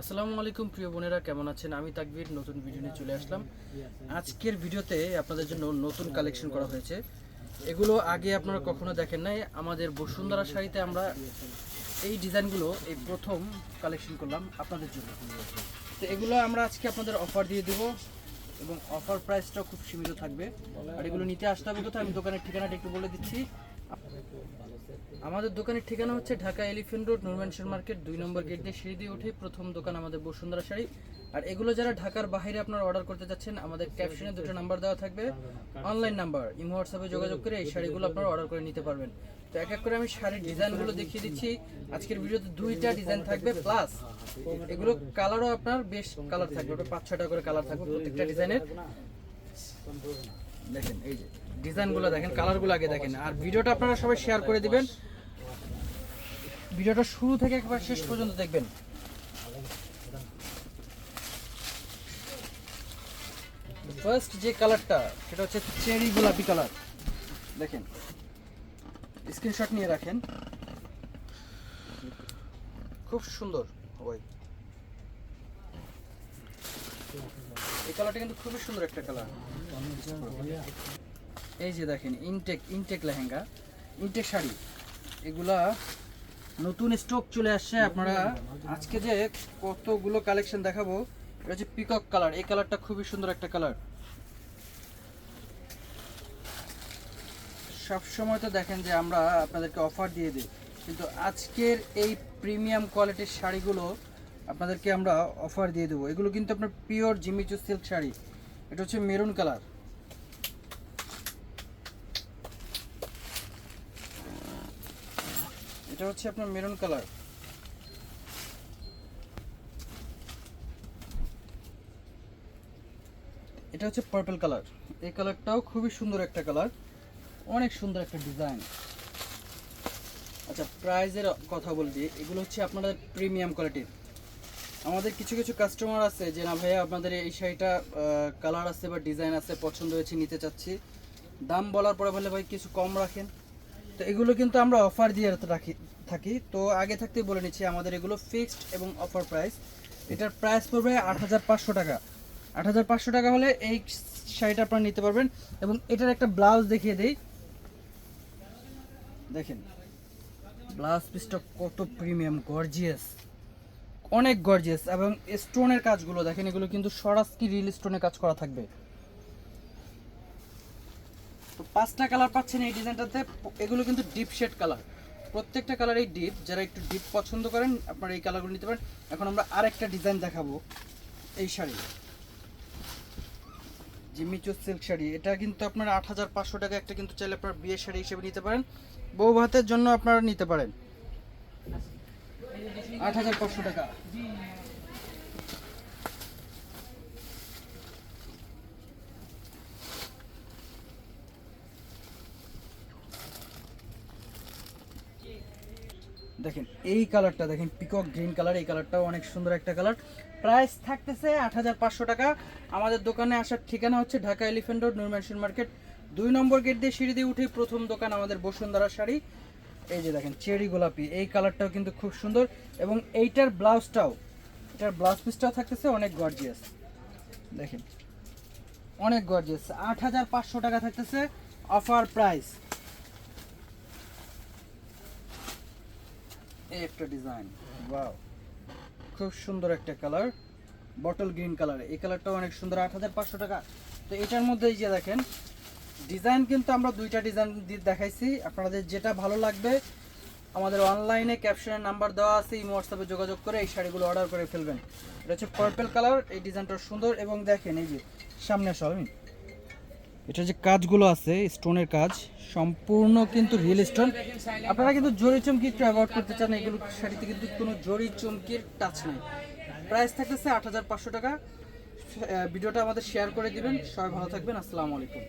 আসসালামু আলাইকুম, প্রিয় বোনেরা, কেমন আছেন? আমি তাকবীর, নতুন ভিডিও নিয়ে চলে আসলাম। আজকের ভিডিওতে আপনাদের জন্য নতুন কালেকশন করা হয়েছে। এগুলো আগে আপনারা কখনো দেখেন নাই। আমাদের বসুন্ধরা শাড়িতে আমরা এই ডিজাইনগুলো, এই প্রথম কালেকশন করলাম আপনাদের জন্য। তো এগুলো আমরা আজকে আপনাদের অফার দিয়ে দেব এবং অফার প্রাইসটাও খুব সীমিত থাকবে। আর এগুলো নিতে আসতে হবে কোথায়? আমি দোকানের ঠিকানাটা একটু বলে দিচ্ছি। আমাদের দোকানের ঠিকানা হচ্ছে Dhaka Elephant Road Nur Mansion market, দুই নম্বর গেট দিয়ে সিঁড়ি দিয়ে উঠে প্রথম দোকান আমাদের বসুন্ধরা শাড়ি। আর এগুলো যারা ঢাকার বাইরে আপনারা অর্ডার করতে যাচ্ছেন, আমাদের ক্যাপশনে দুটো নাম্বার দেওয়া থাকবে। অনলাইন নাম্বার ইমো হোয়াটসঅ্যাপে যোগাযোগ করে এই শাড়িগুলো আপনারা অর্ডার করে নিতে পারবেন। তো এক এক করে আমি শাড়ির ডিজাইনগুলো দেখিয়ে দিচ্ছি। আজকের ভিডিওতে দুইটা ডিজাইন থাকবে প্লাস এগুলো কালারও আপনার বেশ কালার থাকবে, ওটা পাঁচ ছটা করে কালার থাকবে প্রত্যেকটা ডিজাইনের। দেখেন, এই যে ডিজাইনগুলো দেখেন, কালারগুলো আগে দেখেন। আর ভিডিওটা আপনারা সবাই শেয়ার করে দিবেন। ভিডিওটা শুরু থেকে একবার শেষ পর্যন্ত দেখবেন। ফার্স্ট যে কালারটা, সেটা হচ্ছে চেরি গোলাপি কালার। দেখেন স্ক্রিনশট নিয়ে রাখেন। খুব সুন্দর ওই এই কালারটা কিন্তু খুবই সুন্দর একটা কালার। এই যে দেখেন, ইনটেক ইনটেক লেহেঙ্গা, ইনটেক শাড়ি। এগুলা নতুন স্টক চলে আসছে, আপনারা আজকে যে কতগুলো কালেকশন দেখাবো, এটা হচ্ছে পিকক কালার এই কালারটা খুবই সুন্দর একটা কালার সবসময় তো দেখেন যে আমরা আপনাদেরকে অফার দিয়ে দিই। কিন্তু আজকের এই প্রিমিয়াম কোয়ালিটির শাড়িগুলো আপনাদেরকে আমরা অফার দিয়ে দেবো। এগুলো কিন্তু আপনার পিওর জিমিচু সিল্ক শাড়ি। এটা হচ্ছে মেরুন কালার এটা হচ্ছে আপনার মেরুন কালার এটা হচ্ছে পার্পল কালার এই কালারটাও খুবই সুন্দর একটা কালার অনেক সুন্দর একটা ডিজাইন আচ্ছা প্রাইজের কথা বলছি। এগুলো হচ্ছে আপনাদের প্রিমিয়াম কোয়ালিটির আমাদের কিছু কিছু কাস্টমার আছে যে না ভাইয়া আপনাদের এই শাড়িটা কালার আছে বা ডিজাইন আছে, পছন্দ হয়েছে, নিতে চাচ্ছি। দাম বলার পরে বলে ভাই কিছু কম রাখেন। তো এগুলো কিন্তু আমরা অফার দিয়ে রাখি, থাকি। তো আগে থাকতেই বলে নিচ্ছি, আমাদের এগুলো ফিক্সড এবং অফার প্রাইস এটার প্রাইস পড়বে আট হাজার পাঁচশো টাকা। আট হাজার পাঁচশো টাকা হলে এই শাড়িটা আপনারা নিতে পারবেন। এবং এটার একটা ব্লাউজ দেখিয়ে দেই। দেখেন ব্লাউজ পিসটা কত প্রিমিয়াম গর্জিয়াস অনেক গর্জিয়াস এবং স্টোনের কাজগুলো দেখেন, এগুলো কিন্তু সরাসকি রিল স্টোনের কাজ করা থাকবে। তো পাঁচটা কালার পাচ্ছেন এই ডিজাইনটাতে এগুলো কিন্তু ডিপ শেড কালার প্রত্যেকটা কালারই ডিপ যারা একটু ডিপ পছন্দ করেন, আপনারা এই কালারগুলো নিতে পারেন। এখন আমরা আরেকটা ডিজাইন দেখাবো এই শাড়ি। যে জিমিচু সিল্ক শাড়ি, এটা কিন্তু আপনার আট হাজার পাঁচশো টাকা একটা কিন্তু চাইলে আপনার বিয়ের শাড়ি হিসেবে নিতে পারেন। বউ ভাতের জন্য আপনারা নিতে পারেন। আট হাজার পাঁচশো টাকা। দেখেন, এই কালারটা, দেখেন পিকক গ্রিন কালার এই কালারটাও অনেক সুন্দর একটা কালার প্রাইস থাকতেছে আট হাজার পাঁচশো টাকা। আমাদের দোকানে আসার ঠিকানা হচ্ছে Dhaka Elephant Road Nur Mansion market. দুই নম্বর গেট দিয়ে সিঁড়ি দিয়ে উঠেই প্রথম দোকান আমাদের বসুন্ধরা শাড়ি। এই যে দেখেন, চেরি গোলাপি, এই কালারটাও কিন্তু খুব সুন্দর। এবং এইটার ব্লাউজটাও, এটার ব্লাউজ পিসটাও থাকতেছে অনেক গর্জিয়াস দেখেন, অনেক গর্জিয়াস আট হাজার পাঁচশো টাকা থাকতেছে অফার প্রাইস এই একটা ডিজাইন খুব সুন্দর একটা কালার বটল গ্রিন কালার এই কালারটাও অনেক সুন্দর, আট হাজার পাঁচশো টাকা। তো এটার মধ্যে এই যে দেখেন ডিজাইন কিন্তু আমরা দুইটা ডিজাইন দেখাইছি। আপনাদের যেটা ভালো লাগবে, আমাদের অনলাইনে ক্যাপশনের নাম্বার দেওয়া আছে, এই হোয়াটসঅ্যাপে যোগাযোগ করে এই শাড়িগুলো অর্ডার করে ফেলবেন। এটা হচ্ছে পার্পল কালার এই ডিজাইনটা সুন্দর এবং দেখেন এই যে সামনে আসো, আমি। এটা যে কাজগুলো আছে স্টোনের কাজ, সম্পূর্ণ কিন্তু রিয়েল স্টোন আপনারা কিন্তু জরি চমকি একটু অ্যাভয়েড করতে চান, এগুলো শাড়িতে কিন্তু কোনো জরি চমকির টাচ নেই। প্রাইস থাকতেছে আট হাজার পাঁচশো টাকা। ভিডিওটা আমাদের শেয়ার করে দিবেন। সবাই ভালো থাকবেন, আসসালামু আলাইকুম।